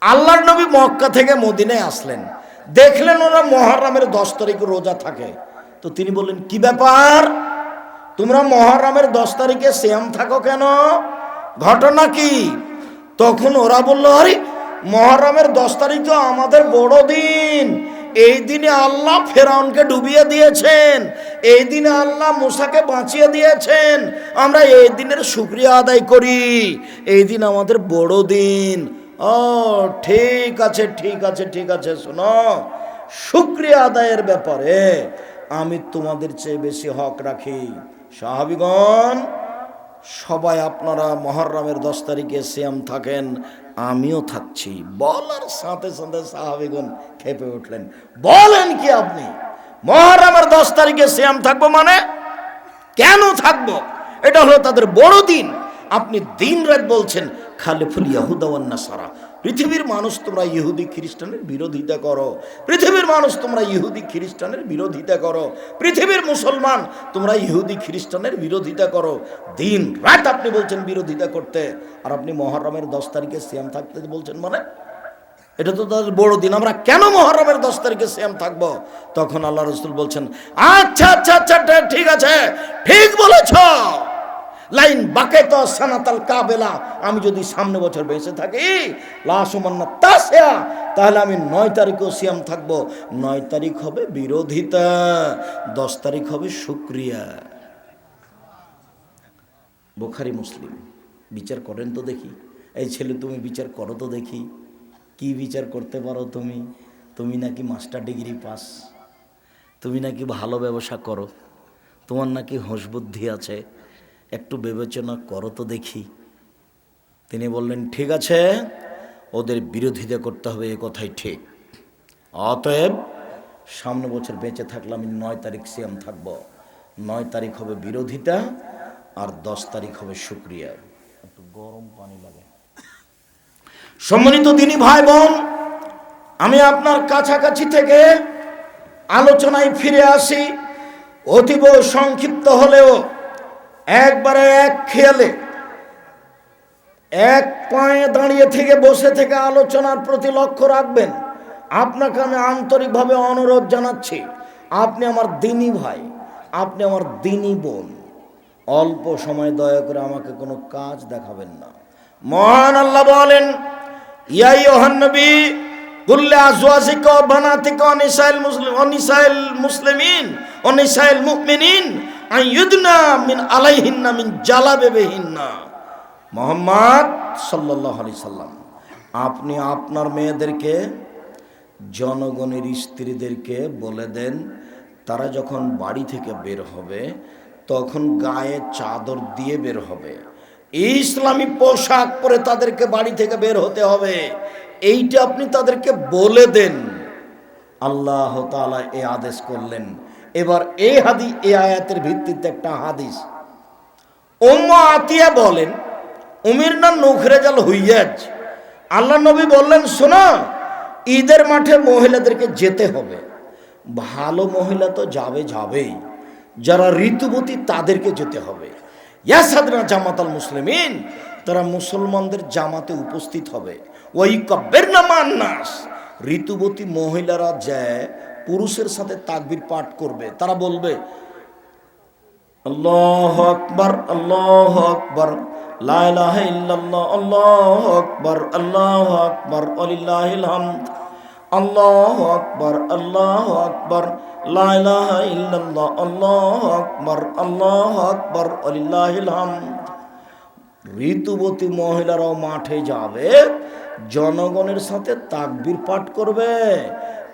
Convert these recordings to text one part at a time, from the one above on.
আল্লাহর নবী মক্কা থেকে মদিনায় আসলেন। দেখলেন ওরা মহারামের দশ তারিখ রোজা থাকে। তো তিনি বললেন, কি ব্যাপার? তোমরা মহারামের দশ তারিখে শ্যাম থাকো কেন? ঘটনা কি? তখন ওরা বলল, আরে, মহারামের দশ তারিখ তো আমাদের বড় দিন। এই দিনে আল্লাহ ফেরাউনকে ডুবিয়ে দিয়েছেন। এই দিনে আল্লাহ মুসাকে বাঁচিয়ে দিয়েছেন। আমরা এই দিনের শুক্রিয়া আদায় করি। এই দিন আমাদের বড় দিন। ও, ঠিক আছে ঠিক আছে ঠিক আছে, শোনো। শুক্রিয়া আদায়ের ব্যাপারে আমি তোমাদের চেয়ে বেশি হক রাখি। সাহাবিগণ, সবাই আপনারা মহরমের দশ তারিখে সিয়াম থাকেন, আমিও থাকছি। বলার সাথে সাথে সাহাবিগণ খেপে উঠলেন। বলেন কি আপনি, মহরমের দশ তারিখে সিয়াম থাকব মানে? কেন থাকব? এটা হলো তাদের বড় দিন আপনি দিন রাত বলছেন খালেফুল ইয়াহুদাওয়ান্না সারা পৃথিবীর মানুষ তোমরা ইহুদি খ্রিস্টানের বিরোধিতা করো। পৃথিবীর মানুষ তোমরা ইহুদি খ্রিস্টানের বিরোধিতা করো। পৃথিবীর মুসলমান তোমরা ইহুদি খ্রিস্টানের বিরোধিতা করো। দিন রাত আপনি বলছেন বিরোধিতা করতে, আর আপনি মহরমের দশ তারিখে সিয়াম থাকতে বলছেন মানে? এটা তো তাদের বড় দিন, আমরা কেন মহরমের দশ তারিখে শ্যাম থাকব? তখন আল্লাহ রসুল বলছেন আচ্ছা আচ্ছা আচ্ছা ঠিক আছে, ঠিক বলেছ। লাইন বাকে তো সানাতাল কাবেলা। আমি যদি সামনে বছর বেঁচে থাকি লাসমান্না তাহলে আমি নয় তারিখেও সিয়াম থাকব। নয় তারিখ হবে বিরোধিতা, দশ তারিখ হবে শুক্রিয়া। বোখারি মুসলিম, বিচার করেন তো দেখি। এই ছেলে তুমি বিচার করো তো দেখি। কি বিচার করতে পারো তুমি? তুমি নাকি মাস্টার ডিগ্রি পাস। তুমি নাকি ভালো ব্যবসা করো। তোমার নাকি হোঁশ বুদ্ধি আছে। একটু বিবেচনা করো তো দেখি। তিনি বললেন, ঠিক আছে, ওদের বিরোধিতা করতে হবে, এ কথাই ঠিক। অতএব সামনে বছর বেঁচে থাকলে আমি নয় তারিখ সিয়াম থাকব। নয় তারিখ হবে বিরোধিতা আর দশ তারিখ হবে শুক্রিয়া। একটু গরম পানি লাগে। সম্মানিত দিনী ভাই বোন আমি আপনার কাছাকাছি থেকে আলোচনায় ফিরে আসি। অতীব সংক্ষিপ্ত হলেও একবারে এক খেয়ালে, এক পায়ে দাঁড়িয়ে থেকে বসে থেকে আলোচনার প্রতি লক্ষ্য রাখবেন। আপনাকে আমি আন্তরিকভাবে অনুরোধ জানাচ্ছি, আপনি আমার দিনী ভাই, আপনি আমার দিনী বোন। অল্প সময় দয়া করে আমাকে কোনো কাজ দেখাবেন না। মহান আল্লাহ বলেন ইয়াই নবী মুসলিম, অনিসাইল মুসলিমিন, অনিসাইল মিন আপনি আপনার মেয়েদেরকে, জনগণের স্ত্রীদেরকে বলে দেন, তারা যখন বাড়ি থেকে বের হবে, তখন গায়ে চাদর দিয়ে বের হবে। ইসলামী পোশাক পরে তাদেরকে বাড়ি থেকে বের হতে হবে। এইটা আপনি তাদেরকে বলে দেন। আল্লাহ তাআলা এ আদেশ করলেন। এবার এই হাদি এই আয়াতের ভিত্তিতে একটা হাদিস। ওম্মা আতিয়া বলেন, উমির না নখরেজাল হইয়াজ? আল্লাহ নবী বললেন, শোনো, ঈদের মাঠে মহিলাদেরকে যেতে হবে। ভালো মহিলা তো যাবে যাবেই। যারা ঋতুবতী তাদেরকে যেতে হবে। ইয়াসাদনা জামাতাল মুসলিমিন, তারা মুসলমানদের জামাতে উপস্থিত হবে। ওই কব্বের নামান্নাস ঋতুবতী মহিলারা যায়, পুরুষের সাথে তাকবির পাঠ করবে। তারা বলবে, আল্লাহ আকবর আল্লাহ আকবর আল্লাহ আকবর আল্লাহ আকবর, ওয়ালিল্লাহিল হামদ, আল্লাহ আকবর আল্লাহ আকবর, লা ইলাহা ইল্লাল্লাহ, আল্লাহ আকবর আল্লাহ আকবর ঋতুবতী মহিলারাও মাঠে যাবে জনগণের সাথে তাকবির পাঠ করবে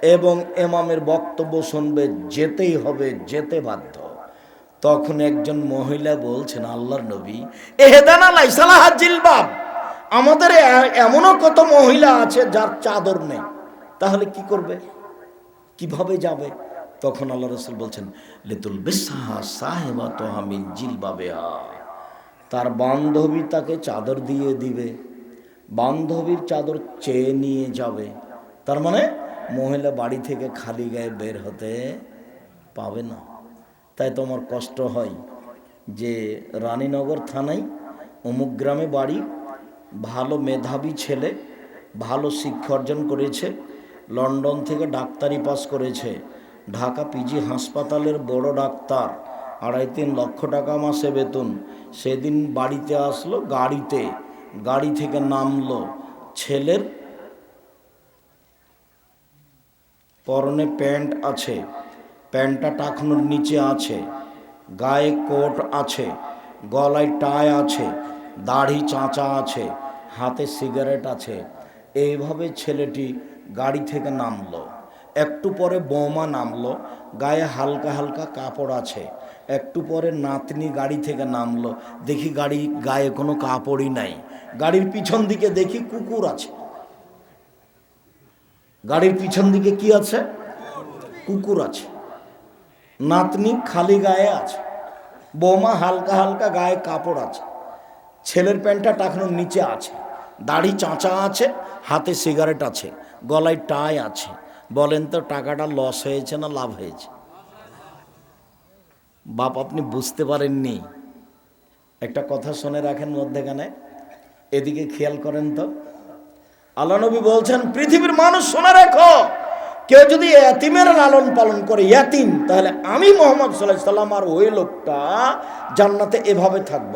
এবং এমামের বক্তব্য শুনবে, যেতেই হবে, যেতে বাধ্য। তখন একজন মহিলা বলছেন, আল্লাহর নবী, এহেদানা লাইসালাহ জিলবাব। আমাদের এমনও কত মহিলা আছে যার চাদর নেই। তাহলে কি করবে? কীভাবে যাবে? তখন আল্লাহ রসুল বলছেন, লেতুল বেসাহা সাহেবা তোহামিন জিলবাবেহা। তার বান্ধবী তাকে চাদর দিয়ে দিবে। বান্ধবীর চাদর চেয়ে নিয়ে যাবে। তার মানে মহিলা বাড়ি থেকে খালি গায়ে বের হতে পাবে না। তাই তোমার কষ্ট হয় যে রানীনগর থানায় অমুক গ্রামে বাড়ি, ভালো মেধাবী ছেলে, ভালো শিক্ষা অর্জন করেছে, লন্ডন থেকে ডাক্তারি পাস করেছে, ঢাকা পিজি হাসপাতালের বড় ডাক্তার, আড়াই তিন লক্ষ টাকা মাসে বেতন, সেদিন বাড়িতে আসলো গাড়িতে। গাড়ি থেকে নামলো। ছেলের পরনে প্যান্ট আছে। প্যান্টটা টাকনোর নিচে আছে। গায়ে কোট আছে। গলায় টাই আছে। দাড়ি চাঁচা আছে। হাতে সিগারেট আছে। এইভাবে ছেলেটি গাড়ি থেকে নামলো। একটু পরে বৌমা নামলো। গায়ে হালকা হালকা কাপড় আছে। একটু পরে নাতনি গাড়ি থেকে নামলো। দেখি গাড়ি গায়ে কোনো কাপড়ই নাই। গাড়ির পিছন দিকে দেখি কুকুর আছে। গাড়ির পিছন দিকে কি আছে? কুকুর আছে। নাতনি খালি গায়ে আছে। বৌমা হালকা হালকা গায়ে কাপড় আছে। ছেলের প্যান্টটা টাকানোর নিচে আছে। দাড়ি চাঁচা আছে, হাতে সিগারেট আছে, গলায় টাই আছে। বলেন তো, টাকাটা লস হয়েছে না লাভ হয়েছে? বাপ, আপনি বুঝতে পারেননি। একটা কথা শুনে রাখেন মধ্যেখানে। এদিকে খেয়াল করেন তো। আল্লাহ নবী বলছেন, পৃথিবীর মানুষ শুনে রেখো। কেউ যদি এতিমের লালন পালন করে ইয়াতিম তাহলে আমি মোহাম্মদ সাল্লাহ সাল্লাম আর ওই লোকটা জান্নাতে এভাবে থাকব।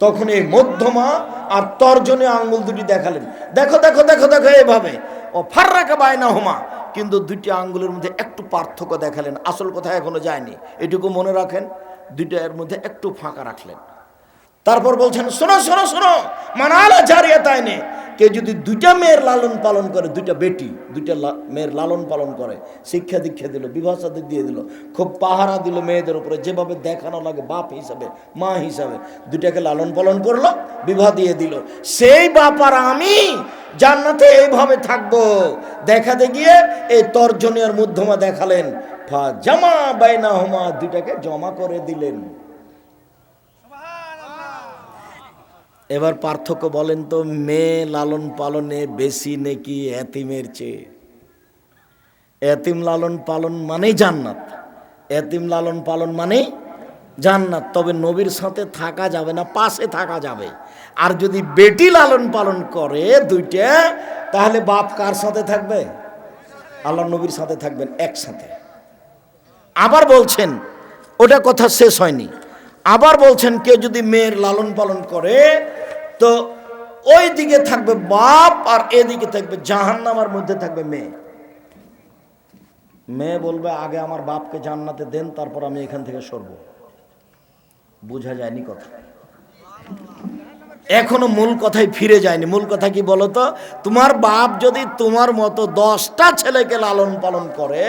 তখন এই মধ্যমা আর তর্জনে আঙ্গুল দুটি দেখালেন। দেখো দেখো দেখো দেখো, এভাবে। ও ফার্রাকা বায়না হোমা কিন্তু দুইটি আঙ্গুলের মধ্যে একটু পার্থক্য দেখালেন। আসল কথা এখনও যায়নি। এটুকু মনে রাখেন দুইটার মধ্যে একটু ফাঁকা রাখলেন। তারপর বলছেন, শোনো শোনো শোনো, মানালা জারিয়া তাই নে কে যদি দুইটা মেয়ের লালন পালন করে, দুইটা বেটি, দুইটা মেয়ের লালন পালন করে, শিক্ষা দীক্ষা দিল, বিবাহ সাথে দিয়ে দিল, খুব পাহারা দিল মেয়েদের উপরে, যেভাবে দেখানো লাগে বাপ হিসাবে, মা হিসাবে, দুইটাকে লালন পালন করল, বিবাহ দিয়ে দিল। সেই বাপ আর আমি জান্নাতে এইভাবে থাকব। দেখাতে গিয়ে এই তর্জনীয় মধ্যমা দেখালেন। ফা জামা বাইনা হোমা দুইটাকে জমা করে দিলেন। এবার পার্থক্য বলেন তো, মেয়ে লালন পালনে বেশি নাকি এতিমের চেয়ে? এতিম লালন পালন মানেই জান্নাত। এতিম লালন পালন মানেই জান্নাত। তবে নবীর সাথে থাকা যাবে না, পাশে থাকা যাবে। আর যদি বেটি লালন পালন করে দুইটা, তাহলে বাপ কার সাথে থাকবে? আল্লাহ নবীর সাথে থাকবেন একসাথে। আবার বলছেন, ওটা কথা শেষ হয়নি। আবার বলছেন, কেউ যদি মেয়ের লালন পালন করে, তো ওই দিকে থাকবে বাপ আর এদিকে থাকবে জাহান্নামার মধ্যে থাকবে মেয়ে। মেয়ে বলবে, আগে আমার বাপকে জান্নাতে দেন, তারপর আমি এখান থেকে সরব। বোঝা যায়নি কথা। এখনও মূল কথায় ফিরে যায়নি। মূল কথা কি বলতো? তোমার বাপ যদি তোমার মতো দশটা ছেলেকে লালন পালন করে,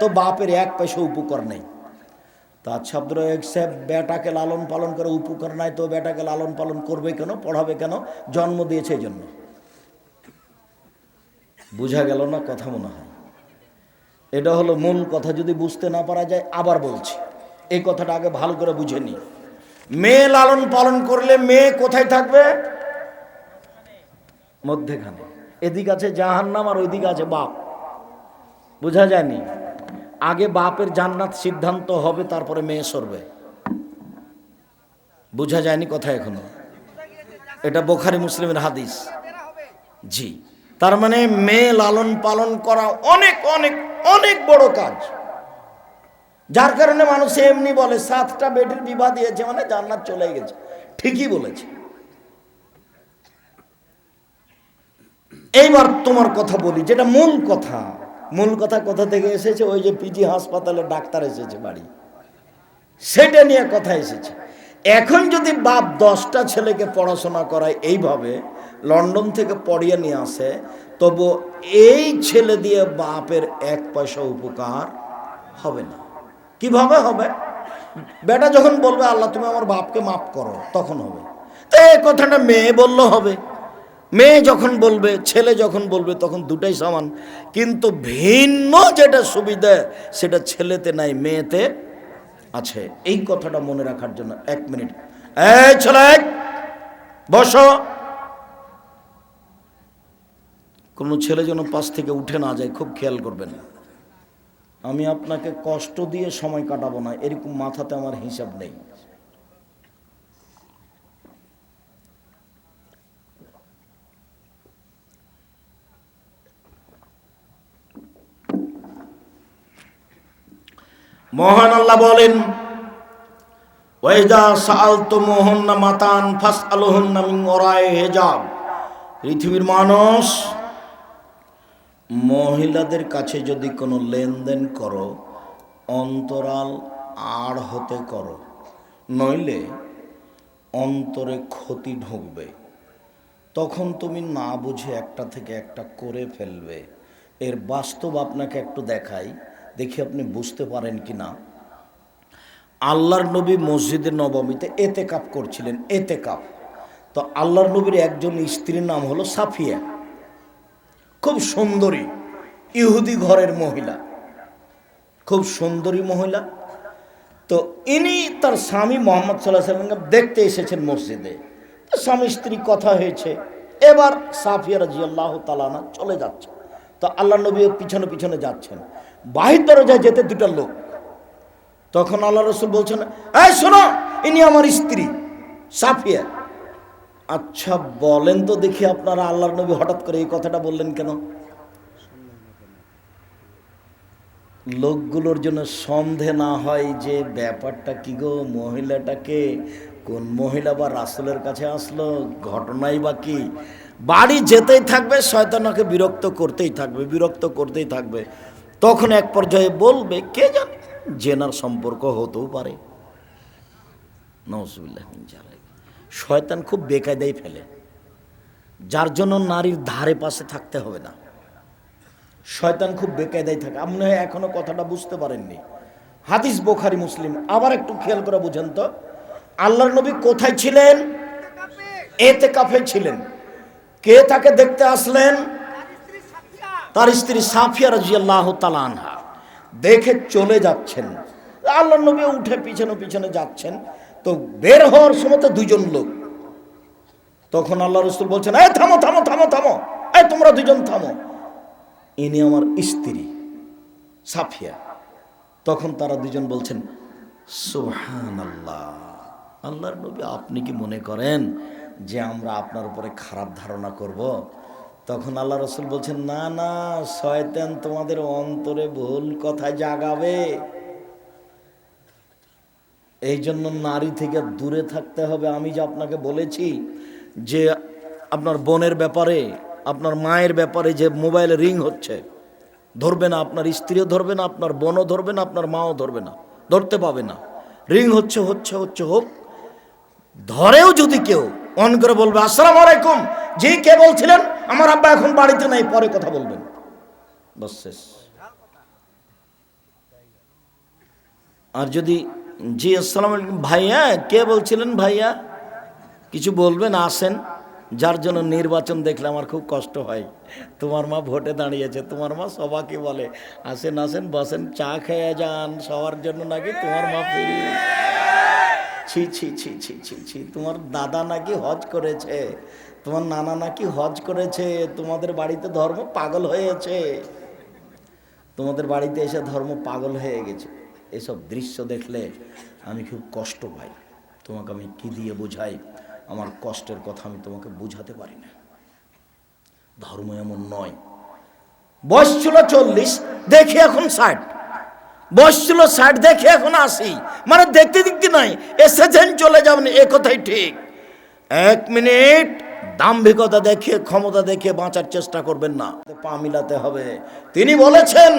তো বাপের এক পয়সা উপকার নেই। তা ছাত্র এক বেটাকে লালন পালন করে, উপকার নাই তো বেটাকে লালন পালন করবে কেন, পড়াবে কেন, জন্ম দিয়েছে এই জন্য। বুঝা গেল না কথা মনে হয়। এটা হলো মূল কথা, যদি বুঝতে না পারা যায় আবার বলছি। এই কথাটা আগে ভালো করে বুঝে নি মেয়ে লালন পালন করলে মেয়ে কোথায় থাকবে? মধ্যেখানে। এদিক আছে জাহান্নাম আর ওইদিকে আছে বাপ। বোঝা যায়নি? আগে বাপের জান্নাত সিদ্ধান্ত হবে, তারপরে মেয়ে সরবে। বোঝা যায়নি কথা এখনও? এটা বোখারি মুসলিমের হাদিস। জি। তার মানে মেয়ে লালন পালন করা অনেক অনেক অনেক বড় কাজ। যার কারণে মানুষ এমনি বলে, সাতটা বেটির বিবাহ দিয়েছে মানে জান্নাত চলে গেছে। ঠিকই বলেছে। এইবার তোমার কথা বলি, যেটা মূল কথা। মূল কথা কোথা থেকে এসেছে? ওই যে পিজি হাসপাতালে ডাক্তার এসেছে বাড়ি। সেটা নিয়ে কথা এসেছে। এখন যদি বাপ দশটা ছেলেকে পড়াশোনা করায় এইভাবে লন্ডন থেকে পড়িয়ে নিয়ে আসে, তবু এই ছেলে দিয়ে বাপের এক পয়সা উপকার হবে না। কীভাবে হবে? বেটা যখন বলবে, আল্লাহ, তুমি আমার বাপকে মাফ করো তখন হবে। তো এই কথাটা মেয়ে বললে হবে। মেয়ে যখন বলবে, ছেলে যখন বলবে, তখন দুটাই সমান। কিন্তু ভিন্ন যেটা সুবিধা, সেটা ছেলেতে নাই, মেয়েতে আছে। এই কথাটা মনে রাখার জন্য এক মিনিট। এই ছেলে, বসো। কোনো ছেলে যেন পাশ থেকে উঠে না যায়, খুব খেয়াল করবেন। আমি আপনাকে কষ্ট দিয়ে সময় কাটাবো না, এরকম মাথাতে আমার হিসাব নেই। মহান আল্লাহ বলেন ওয়াইদা সাআলতু মুহুন্না মাতান ফাসআলুহুন্না মিন ওরাই হিজাব। পৃথিবীর মানুষ, মহিলাদের কাছে যদি কোনো লেনদেন করো, অন্তরাল আড় হতে করো, নইলে অন্তরে ক্ষতি ঢুকবে। তখন তুমি না বুঝে একটা থেকে একটা করে ফেলবে। এর বাস্তব আপনাকে একটু দেখাই। দেখি আপনি বুঝতে পারেন কি না? আল্লাহর নবী মসজিদের নবমীতে এতে কাপ করছিলেন এতে কাপ তো আল্লাহর নবীর একজন স্ত্রীর নাম হলো সাফিয়া। খুব সুন্দরী, ইহুদি ঘরের মহিলা। খুব সুন্দরী মহিলা। তো ইনি তার স্বামী মোহাম্মদ সাল্লাহ সাল্লামকে দেখতে এসেছেন মসজিদে। স্বামী স্ত্রী কথা হয়েছে। এবার সাফিয়া রাজি আল্লাহ তালানা চলে যাচ্ছে। তো আল্লাহ নবী পিছনে পিছনে যাচ্ছেন। বাহির দরজায় যেতে দুটা লোক। তখন আল্লাহ রসুল বলছেন, এই শোনো, ইনি আমার স্ত্রী, সাফিয়া। আচ্ছা বলেন তো দেখি আপনারা আল্লাহর নবী হঠাৎ করে এই কথাটা বললেন কেন? লোকগুলোর জন্য সন্দেহ না হয় যে ব্যাপারটা কি গো মহিলাটাকে কোন মহিলা বা রাসুলের কাছে আসলো, ঘটনাই বা কি? বাড়ি যেতেই থাকবে শয়তানাকে বিরক্ত করতেই থাকবে, বিরক্ত করতেই থাকবে। তখন এক পর্যায়ে বলবে, কে জানে, জেনার সম্পর্ক হতেও পারে। শয়তান খুব বেকায়দাই ফেলে। যার জন্য নারীর ধারে পাশে থাকতে হবে না। শয়তান খুব বেকায়দায় থাকে। আপনি হয় এখনও কথাটা বুঝতে পারেননি। হাদিস বোখারি মুসলিম। আবার একটু খেয়াল করে বুঝেন তো। আল্লাহর নবী কোথায় ছিলেন? এতে কাফে ছিলেন। কে তাকে দেখতে আসলেন? তার স্ত্রী সাফিয়া রাজি আল্লাহ তালানহা দেখে চলে যাচ্ছেন। আল্লাহ নবী উঠে পিছনে পিছনে যাচ্ছেন। তো বের হওয়ার সময় দুজন লোক। তখন আল্লাহ রসুল বলছেন, এই থামো থামো থামো থামো। এই তোমরা দুজন থামো। ইনি আমার স্ত্রী, সাফিয়া। তখন তারা দুজন বলছেন সুহান আল্লাহ আল্লাহর নবী, আপনি কি মনে করেন যে আমরা আপনার উপরে খারাপ ধারণা করব। তখন আল্লাহ রসুল বলছেন, না না, শয়তান তোমাদের অন্তরে ভুল কথা জাগাবে। এই জন্য নারী থেকে দূরে থাকতে হবে। আমি যে আপনাকে বলেছি যে আপনার বোনের ব্যাপারে, আপনার মায়ের ব্যাপারে যে মোবাইলে রিং হচ্ছে, ধরবে না আপনার স্ত্রীও ধরবে না, আপনার বোনও ধরবে না, আপনার মাও ধরবে না, ধরতে পাবে না। রিং হচ্ছে হচ্ছে হচ্ছে, হোক। ধরেও যদি কেউ অন করে বলবে, আসসালাম আলাইকুম, জি, কে বলছিলেন? আমার আব্বা এখন বাড়িতে নাই, পরে কথা বলবেন। আর যদি, জি, আসসালাম ভাইয়া, কে বলছিলেন ভাইয়া? কিছু বলবেন, আসেন। যার জন্য নির্বাচন দেখলে আমার খুব কষ্ট হয়। তোমার মা ভোটে দাঁড়িয়েছে, তোমার মা সবাকে বলে, আসেন আসেন, বসেন, চা খেয়ে যান, সবার জন্য নাকি তোমার মা ফিরি? ছি ছি ছি ছি ছি ছি, তোমার দাদা নাকি হজ করেছে। তোমার নানা নাকি হজ করেছে, তোমাদের বাড়িতে ধর্ম পাগল হয়েছে। তোমাদের বাড়িতে এসে ধর্ম পাগল হয়ে গেছে। এসব দৃশ্য দেখলে আমি খুব কষ্ট পাই। তোমাকে আমি কি দিয়ে বোঝাই? আমার কষ্টের কথা আমি তোমাকে বুঝাতে পারি না। ধর্ম এমন নয়। বয়স ছিল চল্লিশ, দেখি এখন ষাট। বয়স ছিল ষাট, দেখে এখন আসি মানে দেখতে দেখতে নাই, এসেছেন, চলে যাবেন, এ কথাই ঠিক। এক মিনিট। দাম্ভিকতা দেখে, ক্ষমতা দেখে বাঁচার চেষ্টা করবেন না। পা মিলাতে হবে। তিনি বলেছেন,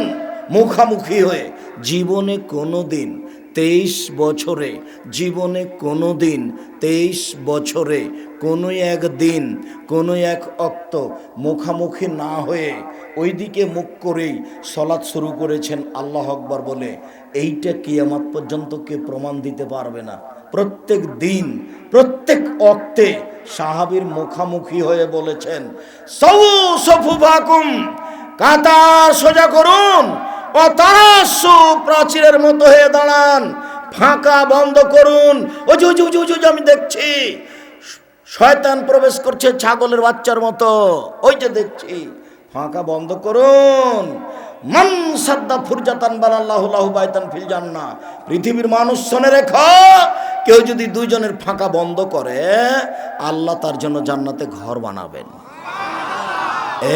মুখামুখি হয়ে, জীবনে কোনো দিন তেইশ বছরে, জীবনে কোনো দিন তেইশ বছরে কোনো এক দিন কোনো এক অক্ত মুখামুখি না হয়ে, ওইদিকে মুখ করেই সলাৎ শুরু করেছেন আল্লাহ আকবর বলে, এইটা কিয়ামাত পর্যন্ত কে প্রমাণ দিতে পারবে না। প্রত্যেক দিন, প্রত্যেক অক্তে সাহাবির মুখামুখি হয়ে বলেছেন সৌ সফু ভাকুম কাতার সোজা করুন অতারাস্য প্রাচীরের মতো হয়ে দাঁড়ান, ফাঁকা বন্ধ করুন। ও জু জু জু জু আমি দেখছি, শয়তান প্রবেশ করছে ছাগলের বাচ্চার মতো। ওই যে দেখছি, ফাঁকা বন্ধ করুন। মন সাদ্দা ফুরজাতান বালাল্লাহু লাহু বাইতান ফিল জান্নাহ। পৃথিবীর মানুষ শোনে রেখো কেউ যদি দুইজনের ফাঁকা বন্ধ করে, আল্লাহ তার জন্য জান্নাতে ঘর বানাবেন।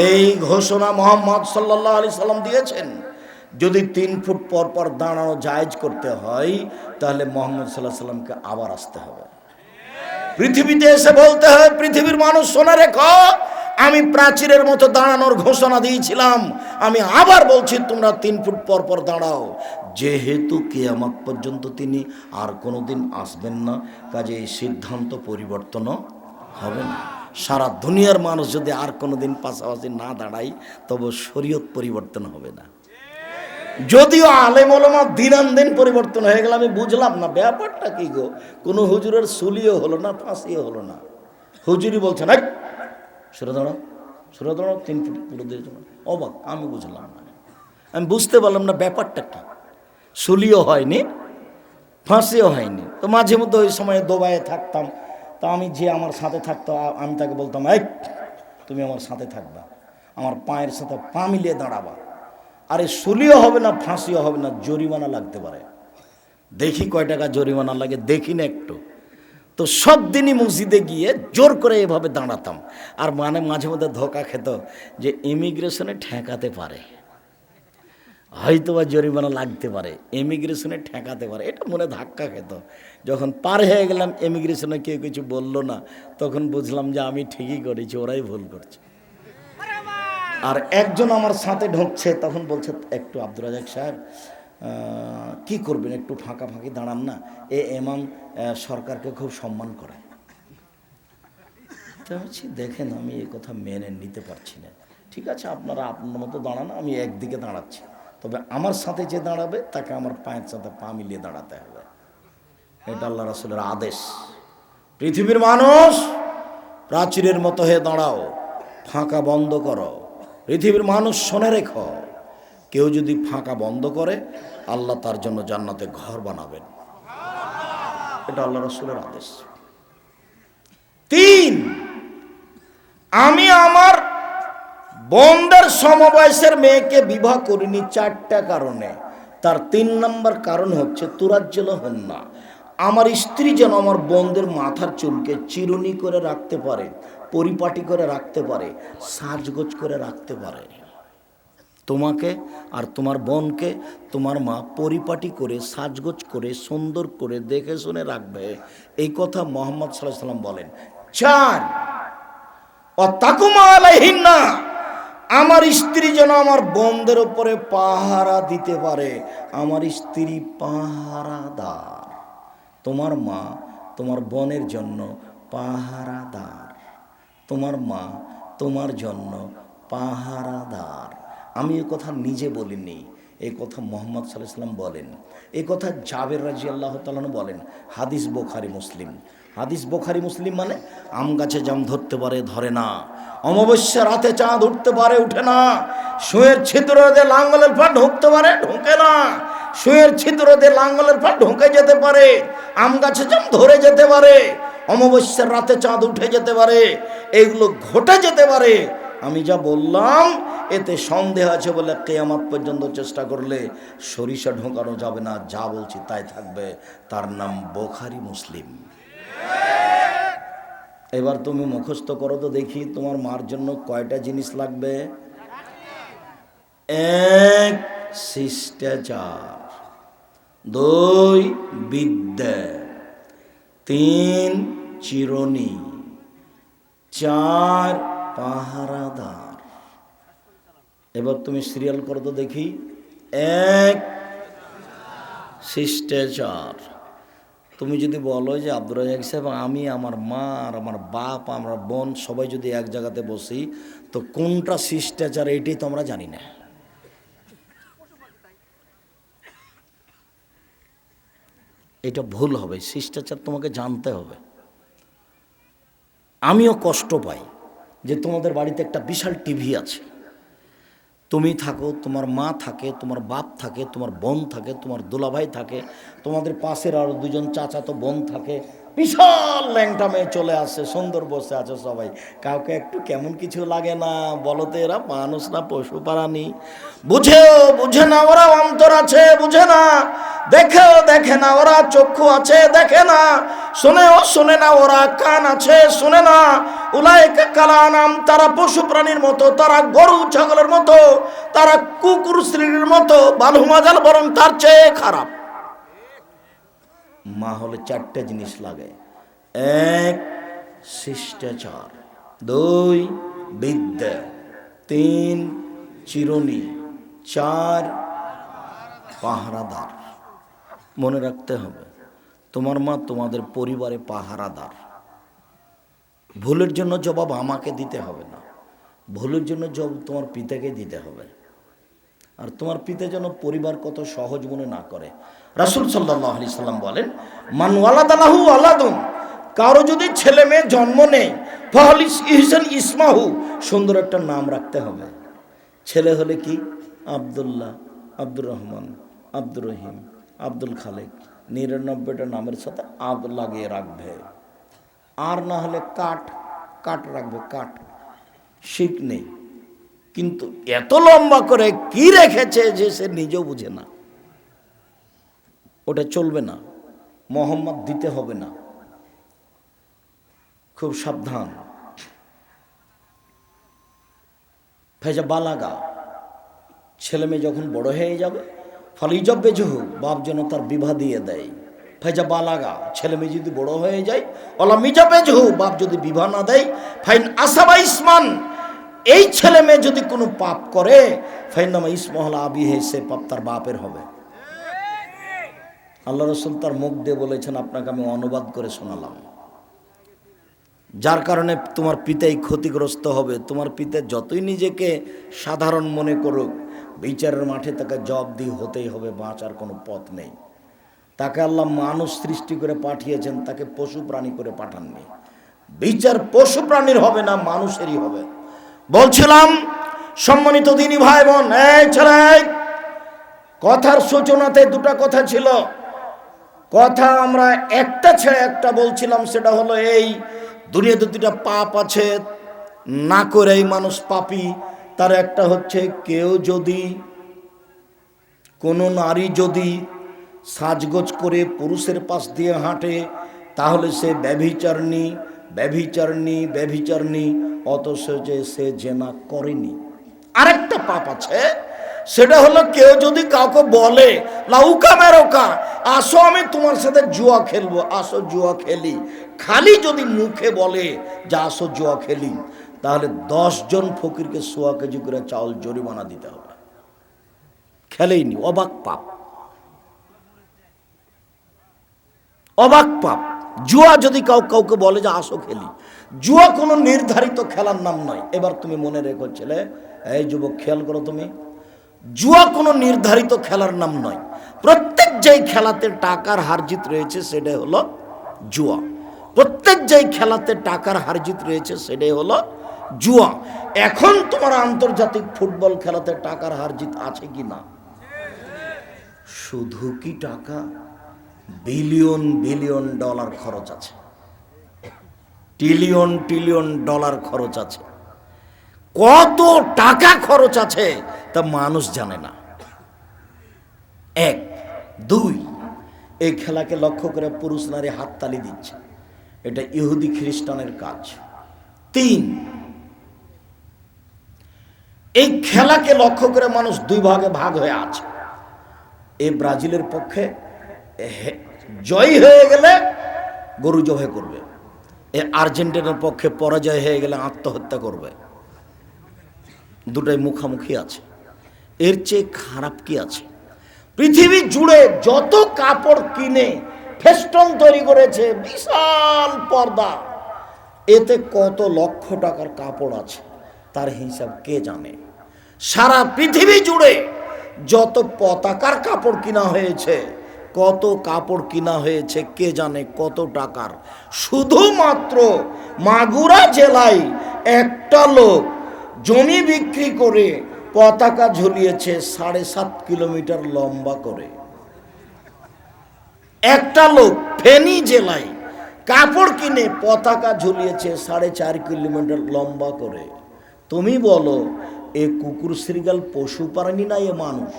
এই ঘোষণা মোহাম্মদ সাল্লাল্লাহু আলাইহি সাল্লাম দিয়েছেন। যদি তিন ফুট পর পর দাঁড়ানো জায়েজ করতে হয়, তাহলে মোহাম্মদ সাল্লাহ সাল্লামকে আবার আসতে হবে। পৃথিবীতে এসে বলতে হয়, পৃথিবীর মানুষ শোনা রেখো আমি প্রাচীরের মতো দাঁড়ানোর ঘোষণা দিয়েছিলাম। আমি আবার বলছি, তোমরা তিন ফুট পর পর দাঁড়াও। যেহেতু কেয়ামত পর্যন্ত তিনি আর কোনোদিন আসবেন না কাজে এই সিদ্ধান্ত পরিবর্তনও হবে না। সারা দুনিয়ার মানুষ যদি আর কোনোদিন পাশাপাশি না দাঁড়ায়, তবে শরীয়ত পরিবর্তন হবে না। যদিও আলেম ওলমা দিনান দিন পরিবর্তন হয়ে গেল, আমি বুঝলাম না, ব্যাপারটা কি গো? কোনো হুজুরের সুলিও হলো না, ফাঁসিও হলো না। হুজুরি বলছেন, এই সরে দাঁড়াও দাঁড়াও তিন ফুট পুরো দিয়ে দাঁড়াও। অবাক, আমি বুঝলাম না। আমি বুঝতে পারলাম না ব্যাপারটা কি। সুলিও হয়নি, ফাঁসিও হয়নি। তো মাঝে মধ্যে ওই সময় দোবায়ে থাকতাম। তা আমি যে আমার সাথে থাকতো আমি তাকে বলতাম এক তুমি আমার সাথে থাকবা। আমার পায়ের সাথে পা মিলিয়ে দাঁড়াবা। আরে সুলিও হবে না, ফাঁসিও হবে না, জরিমানা লাগতে পারে। দেখি কয় টাকা জরিমানা লাগে, দেখি না একটু। তো সব দিনই মসজিদে গিয়ে জোর করে এভাবে দাঁড়াতাম। আর মানে মাঝে মধ্যে ধোকা খেত যে ইমিগ্রেশনে ঠেকাতে পারে। হয়তো বা জরিমানা লাগতে পারে, ইমিগ্রেশনে ঠেকাতে পারে, এটা মনে ধাক্কা খেত। যখন পার হয়ে গেলাম, ইমিগ্রেশনে কেউ কিছু বলল না, তখন বুঝলাম যে আমি ঠিকই করেছি, ওরাই ভুল করছে। আর একজন আমার সাথে ঢুকছে, তখন বলছে, একটু আব্দুর রাজাক সাহেব কি করবেন? একটু ফাঁকা ফাঁকি দাঁড়ান না। এ এমাম সরকারকে খুব সম্মান করে দেখেন, আমি এই কথা মেনে নিতে পারছি না। ঠিক আছে, আপনারা আপনার মতো দাঁড়ান, আমি একদিকে দাঁড়াচ্ছি। তবে আমার সাথে যে দাঁড়াবে, তাকে আমার পায়ের সাথে পা মিলিয়ে দাঁড়াতে হবে। এটা আল্লাহ রাসুলের আদেশ। পৃথিবীর মানুষ, প্রাচীরের মতো হয়ে দাঁড়াও। ফাঁকা বন্ধ করো। পৃথিবীর মানুষ শোনে রেখো। কেউ যদি ফাঁকা বন্ধ করে, আল্লাহ তার জন্য জান্নাতে ঘর বানাবেন। এটা আল্লাহ রসুলের আদেশ। তিন, আমি আমার বোনদের সমবয়সের মেয়েকে বিবাহ করিনি চারটা কারণে। তার তিন নম্বর কারণ হচ্ছে তুরাজ্জল হন না। আমার স্ত্রী যেন আমার বোনদের মাথার চুলকে চিরুনি করে রাখতে পারে, পরিপাটি করে রাখতে পারে, সাজগোজ করে রাখতে পারে। তোমাকে আর তোমার বোনকে তোমার মা পরিপাটি করে, সাজগোজ করে, সুন্দর করে দেখে শুনে রাখবে। এই কথা মোহাম্মদ সাল্লাহ সাল্লাম বলেন। চার অতাকুমা আমার স্ত্রী যেন আমার বোনদের উপরে পাহারা দিতে পারে। আমার স্ত্রী পাহারাদার। তোমার মা তোমার বোনের জন্য পাহারাদার। তোমার মা তোমার জন্য পাহারাদার। আমি এ কথা নিজে বলিনি। এই কথা মোহাম্মদ সাল্লাহ সাল্লাম বলেন। এই কথা জাবের রাজি আল্লাহ তালন বলেন। হাদিস বোখারি, মুসলিম। হাদিস বোখারি, মুসলিম মানে আম গাছে জাম ধরতে পারে, ধরে না। অমাবস্যা রাতে চাঁদ উঠতে পারে, উঠে না। শুয়ের ছিদ্র দিয়ে লাঙ্গলের ফাট ঢুকতে পারে, ঢুকে না। শুয়ের ছিদ্র দিয়ে লাঙ্গলের ফাট ঢুকে যেতে পারে। আম গাছে জাম ধরে যেতে পারে। অমাবস্যার রাতে চাঁদ উঠে যেতে পারে। এগুলো ঘটে যেতে পারে। আমি যা বললাম, এতে সন্দেহ আছে বলে কেয়ামাত পর্যন্ত চেষ্টা করলে সরিষা ঢোকানো যাবে না, যা বলছি তাই থাকবে। তার নাম বোখারি মুসলিম। এবার তুমি মুখস্থ করো তো দেখি তোমার মার জন্য কয়টা জিনিস লাগবে। এক, শিষ্টাচার। দুই, বিদ্যা। তিন, চিরনি। চার পাহারাদার। এবার তুমি সিরিয়াল করো তো দেখি। এক শিষ্টাচার। তুমি যদি বলো যে আব্দুর রাজাক সাহেব, আমি আমার মা আর আমার বাপ, আমার বোন সবাই যদি এক জায়গাতে বসি, তো কোনটা শিষ্টাচার এটাই তো আমরা জানি না। এটা ভুল হবে, শিষ্টাচার তোমাকে জানতে হবে। আমিও কষ্ট পাই। যে তোমাদের বাড়িতে একটা বিশাল টিভি আছে। তুমি থাকো, তোমার মা থাকে, তোমার বাপ থাকে, তোমার বোন থাকে, তোমার দোলাভাই থাকে, তোমাদের পাশের আরও দুজন চাচা তো বোন থাকে বিশাল ল্যাংটা মেয়ে চলে আসছে সুন্দর বসে আছে সবাই। কাউকে একটু কেমন কিছু লাগে না, বলো তো এরা মানুষ না, পশু প্রাণী বুঝেও বুঝে না, ওরা অন্তর আছে, বুঝে না। দেখেও দেখে না, ওরা চক্ষু আছে, দেখে না। শুনেও শুনে না, ওরা কান আছে, শুনে না। উলাইকে কালা নাম তারা পশু প্রাণীর মতো, তারা গরু ছাগলের মতো, তারা কুকুর শ্রীর মতো, বালু মাজাল বরং তার চেয়ে খারাপ। মা হলে চারটে জিনিস লাগে। এক, শিষ্টাচার। দুই, বিদ্যা। তিন, চিরুনি। চার, পাহারাদার। মনে রাখতে হবে, তোমার মা তোমাদের পরিবারে পাহারাদার। ভুলের জন্য জবাব আমাকে দিতে হবে না। ভুলের জন্য জবাব তোমার পিতাকে দিতে হবে। আর তোমার পিতা যেন পরিবার কত সহজ মনে না করে। রাসুল সাল্লাহ সাল্লাম বলেন, মান ওয়ালাদালাহু আলাদুন কারও যদি ছেলে মেয়ে জন্ম নেই ফহল ইহসান ইসমাহু, সুন্দর একটা নাম রাখতে হবে। ছেলে হলে কি? আবদুল্লাহ, আব্দুর রহমান, আব্দুর রহিম, আব্দুল খালেক। নিরানব্বইটা নামের সাথে আব লাগিয়ে রাখবে। আর না হলে কাঠ কাঠ রাখবে কাঠ শিখ নেই। কিন্তু এত লম্বা করে কি রেখেছে যে সে নিজেও বুঝে না। ওটা চলবে না। মোহাম্মদ দিতে হবে না। খুব সাবধান। ফেজা বালাগা, ছেলে মেয়ে যখন বড় হয়ে যাবে ফলে ইজব্বে জহু বাপ যেন তার বিবাহ দিয়ে দেয়। ফাইজা বালাগা, ছেলে মেয়ে যদি বড় হয়ে যায় অলা মিজাবে জহু বাপ যদি বিবাহ না দেয়, ফাইন আসাবা ইসমান, এই ছেলে মেয়ে যদি কোনো পাপ করে ফাইনামা ইসমহলা আবি হে, সে পাপ তার বাপের হবে। আল্লাহ রসুল তার মুখ দিয়ে বলেছেন, আপনাকে আমি অনুবাদ করে শোনালাম। যার কারণে তোমার পিতাই ক্ষতিগ্রস্ত হবে। তোমার পিতা যতই নিজেকে সাধারণ মনে করুক, বিচারের মাঠে তাকে জব জবাবদিহি হতেই হবে, বাঁচার কোনো পথ নেই। তাকে আল্লাহ মানুষ সৃষ্টি করে পাঠিয়েছেন, তাকে পশু প্রাণী করে পাঠাননি। বিচার পশু প্রাণীর হবে না, মানুষেরই হবে। বলছিলাম, সম্মানিত দিনী ভাই বোন, এই ছেলে, কথার সূচনাতে দুটো কথা ছিল। কথা আমরা একটা ছেড়ে একটা বলছিলাম, সেটা হলো এই দুনিয়াতে দুটা পাপ আছে, না করেই মানুষ পাপি। তার একটা হচ্ছে কেউ যদি, কোনো নারী যদি সাজগোজ করে পুরুষের পাশ দিয়ে হাঁটে, তাহলে সে ব্যভিচারণী ব্যভিচারণী ব্যভিচারণী, অথচ যে সে জেনা করেনি। আরেকটা পাপ আছে সেটা হলো কেউ যদি কাউকে বলে লাউকা মেরোকা আসো আমি তোমার সাথে জুয়া খেলব, আসো জুয়া খেলি। খালি যদি মুখে বলে যে আসো জুয়া খেলি, তাহলে জন ফকিরকে সোয়া কেজি করে চাউল জরিমানা দিতে হবে। খেলেইনি অবাক পাপ। অবাক পাপ। জুয়া যদি কাউ কাউকে বলে যে আসো খেলি, জুয়া কোনো নির্ধারিত খেলার নাম নয়। এবার তুমি মনে রেখো ছেলে, এই যুবক, খেয়াল করো তুমি জুয়া কোনো নির্ধারিত খেলার নাম নয়। প্রত্যেক যেই খেলাতে টাকার হারজিত রয়েছে, সেটাই হলো জুয়া। প্রত্যেক যেই খেলাতে টাকার হারজিত রয়েছে, সেটাই হলো জুয়া। এখন তোমার আন্তর্জাতিক ফুটবল খেলাতে টাকার হারজিত আছে কি না? শুধু কি টাকা? বিলিয়ন বিলিয়ন ডলার খরচ আছে। ট্রিলিয়ন ট্রিলিয়ন ডলার খরচ আছে। কত টাকা খরচ আছে তা মানুষ জানে না। এক, দুই, এই খেলাকে লক্ষ্য করে পুরুষ নারী হাততালি দিচ্ছে। এটা ইহুদি খ্রিস্টানের কাজ। তিন, এই খেলাকে লক্ষ্য করে মানুষ দুই ভাগে ভাগ হয়ে আছে। এই ব্রাজিলের পক্ষে জয়ী হয়ে গেলে গরু জবাই করবে। এ আর্জেন্টিনার পক্ষে পরাজয় হয়ে গেলে আত্মহত্যা করবে। দুটাই মুখামুখি আছে। এর চেয়ে খারাপ কি আছে? পৃথিবী জুড়ে যত কাপড় কিনে ফেস্টন তৈরি করেছে, বিশাল পর্দা। এতে কত লক্ষ টাকার কাপড় আছে, তার হিসাব কে জানে? সারা পৃথিবী জুড়ে যত পতাকার কাপড় কিনা হয়েছে, কত কাপড় কিনা হয়েছে কে জানে কত টাকার? শুধুমাত্র মাগুরা জেলায় একটা লোক জমি বিক্রি করে পতাকা ঝুলিয়েছে সাড়ে সাত কিলোমিটার লম্বা করে। একটা লোক ফেনী জেলায় কাপড় কিনে পতাকা ঝুলিয়েছে সাড়ে চার কিলোমিটার লম্বা করে। তুমি বলো, এ কুকুর শ্রীগাল পশু প্রাণী না এ মানুষ?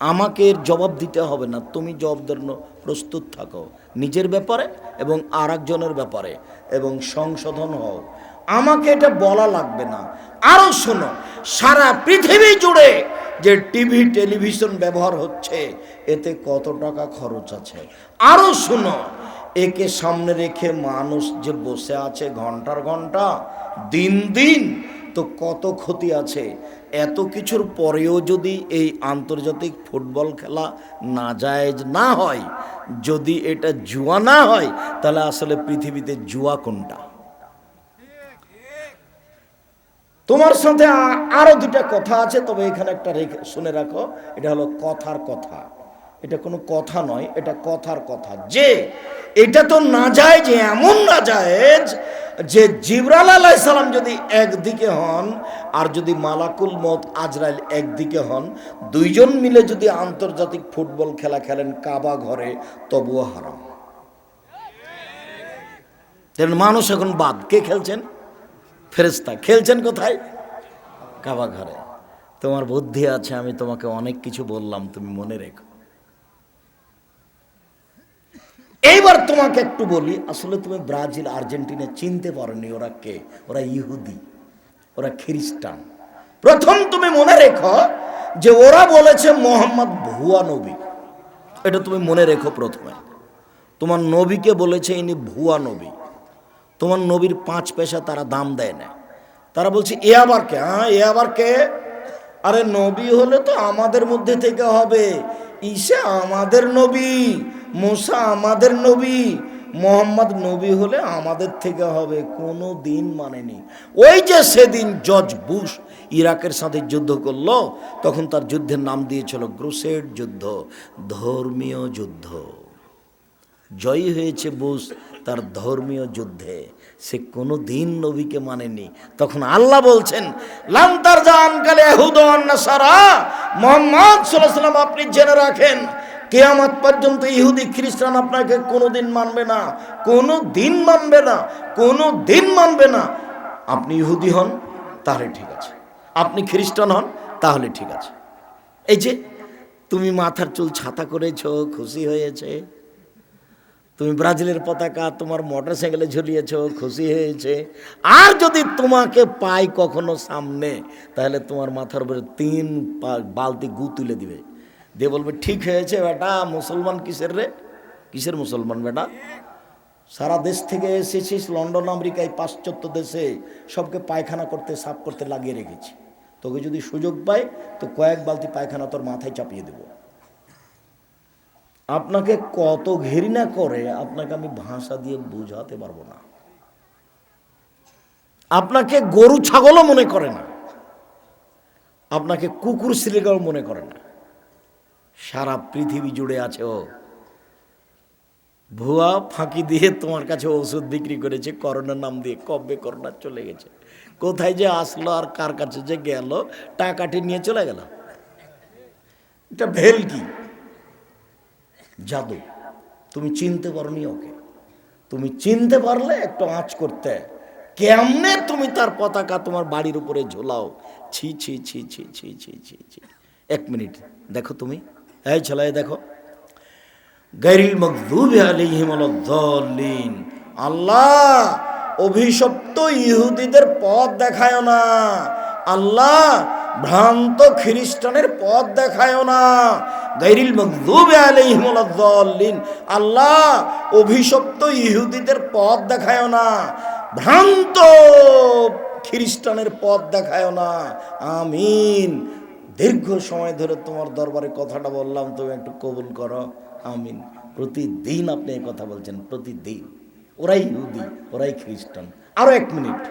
আমাকে এর জবাব দিতে হবে না, তুমি জবাব জন্য প্রস্তুত থাকো। নিজের ব্যাপারে এবং আর ব্যাপারে এবং সংশোধন হও। আমাকে এটা বলা লাগবে না। আরও শোনো, সারা পৃথিবী জুড়ে যে টিভি, টেলিভিশন ব্যবহার হচ্ছে, এতে কত টাকা খরচ আছে? আরও শোনো, একে সামনে রেখে মানুষ যে বসে আছে ঘণ্টার ঘণ্টা, দিন দিন, তো কত ক্ষতি আছে? এত কিছুর পরেও যদি এই আন্তর্জাতিক ফুটবল খেলা না জায়েজ না হয়, যদি এটা জুয়া না হয়, তাহলে আসলে পৃথিবীতে জুয়া কোনটা? তোমার সাথে আরও দুটা কথা আছে, তবে এখানে একটা রেখে শুনে রাখো, এটা হলো কথার কথা। এটা কোনো কথা নয়, এটা কথার কথা। যে, এটা তো না যায় যে এমন না যায় যে জিবরাল আলাইসালাম যদি একদিকে হন, আর যদি মালাকুল মত আজরাইল একদিকে হন, দুইজন মিলে যদি আন্তর্জাতিক ফুটবল খেলা খেলেন কাবা ঘরে, তবুও হারাম। মানুষ এখন বাদ। কে খেলছেন? ফেরেস্তা খেলছেন কোথায়? কাবা ঘরে। তোমার বুদ্ধি আছে, আমি তোমাকে অনেক কিছু বললাম, তুমি মনে রেখো। এইবার তোমাকে একটু বলি, আসলে তুমি ব্রাজিল, আর্জেন্টিনা চিনতে পারোনি, ওরা কে? ওরা ইহুদি, ওরা খ্রিস্টান। প্রথম তুমি মনে রেখো যে ওরা বলেছে মোহাম্মদ ভুয়া নবী। এটা তুমি মনে রেখো প্রথমে। তোমার নবীকে বলেছে ইনি ভুয়া নবী। তোমার নবীর পাঁচ পয়সা তারা দাম দেয় না। তারা বলছে, এ আবার কে? হ্যাঁ এ আবার কে? আরে নবী হলে তো আমাদের মধ্যে থেকে হবে। ঈশা আমাদের নবী, মোসা আমাদের নবী, মোহাম্মদ নবী হলে আমাদের থেকে হবে, কোনো দিন মানেনি। ওই যে সেদিন জজ বুশ ইরাকের সাথে যুদ্ধ করল, তখন তার যুদ্ধের নাম দিয়েছিল গ্রুসেড যুদ্ধ, ধর্মীয় যুদ্ধ। জয়ী হয়েছে বুশ তার ধর্মীয় যুদ্ধে সে কোনো দিন নবীকে মানেনি। তখন আল্লাহ বলছেন লান্তার জান কালে সারা মোহাম্মদ সাল্লাম আপনি জেনে রাখেন, কেয়ামত পর্যন্ত ইহুদি খ্রিস্টান আপনাকে কোনো দিন মানবে না কোনো দিন মানবে না কোনো দিন মানবে না। আপনি ইহুদি হন, তাহলে ঠিক আছে। আপনি খ্রিস্টান হন, তাহলে ঠিক আছে। এই যে, তুমি মাথার চুল ছাতা করেছ, খুশি হয়েছে তুমি ব্রাজিলের পতাকা, তোমার মোটর সাইকেলে ঝুলিয়েছ, খুশি হয়েছে। আর যদি তোমাকে পাই কখনো সামনে, তাহলে তোমার মাথার উপরে তিন বালতি গু তুলে দিবে। দিয়ে বলবে, ঠিক হয়েছে বেটা, মুসলমান কিসের রে? কিসের মুসলমান বেটা? সারা দেশ থেকে এসেছিস, লন্ডন, আমেরিকায় পাশ্চাত্য দেশে, সবকে পায়খানা করতে, সাফ করতে লাগিয়ে রেখেছি। তোকে যদি সুযোগ পাই, তো কয়েক বালতি পায়খানা তোর মাথায় চাপিয়ে দেবো। আপনাকে কত ঘৃণা করে আপনাকে আমি ভাষা দিয়ে বোঝাতে পারব না। আপনাকে গরু ছাগলও মনে করে না। আপনাকে কুকুর শ্রীগাও মনে করে না। সারা পৃথিবী জুড়ে আছে ও। ভুয়া ফাঁকি দিয়ে তোমার কাছে ওষুধ বিক্রি করেছে করোনার নাম দিয়ে কবে করোনা চলে গেছে? কোথায় যে আসলো আর কার কাছে যে গেল, টাকাটি নিয়ে চলে গেল? এটা ভেল কি জাদু। তুমি চিনতে পারোনি ওকে। তুমি চিনতে পারলে একটু আঁচ করতে। কেমনে তুমি তার পতাকা তোমার বাড়ির উপরে ঝোলাও? ছি ছি ছি ছি ছি ছি ছি ছি। এক মিনিট, দেখো তুমি। এই ছেলে দেখো। গাইরিল মকদুবি আলাইহিম ওয়ালাদ-দাল্লিন আল্লাহ, অভিশপ্ত ইহুদিদের পথ দেখায় না। আল্লাহ, ভ্রান্ত খ্রিস্টানের পথ দেখায় না। গাইরিল মকদুবি আলাইহিম ওয়ালাদ-দাল্লিন আল্লাহ অভিশপ্ত ইহুদিদের পথ দেখায় না, ভ্রান্ত খ্রিস্টানের পথ দেখায় না। আমিন। দীর্ঘ সময় ধরে তোমার দরবারে কথাটা বললাম, তুমি একটু কবুল করো। আমিন। প্রতিদিন আপনি এই কথা বলছেন, প্রতিদিন। ওরাই ইহুদি, ওরাই খ্রিস্টান। আরও এক মিনিট।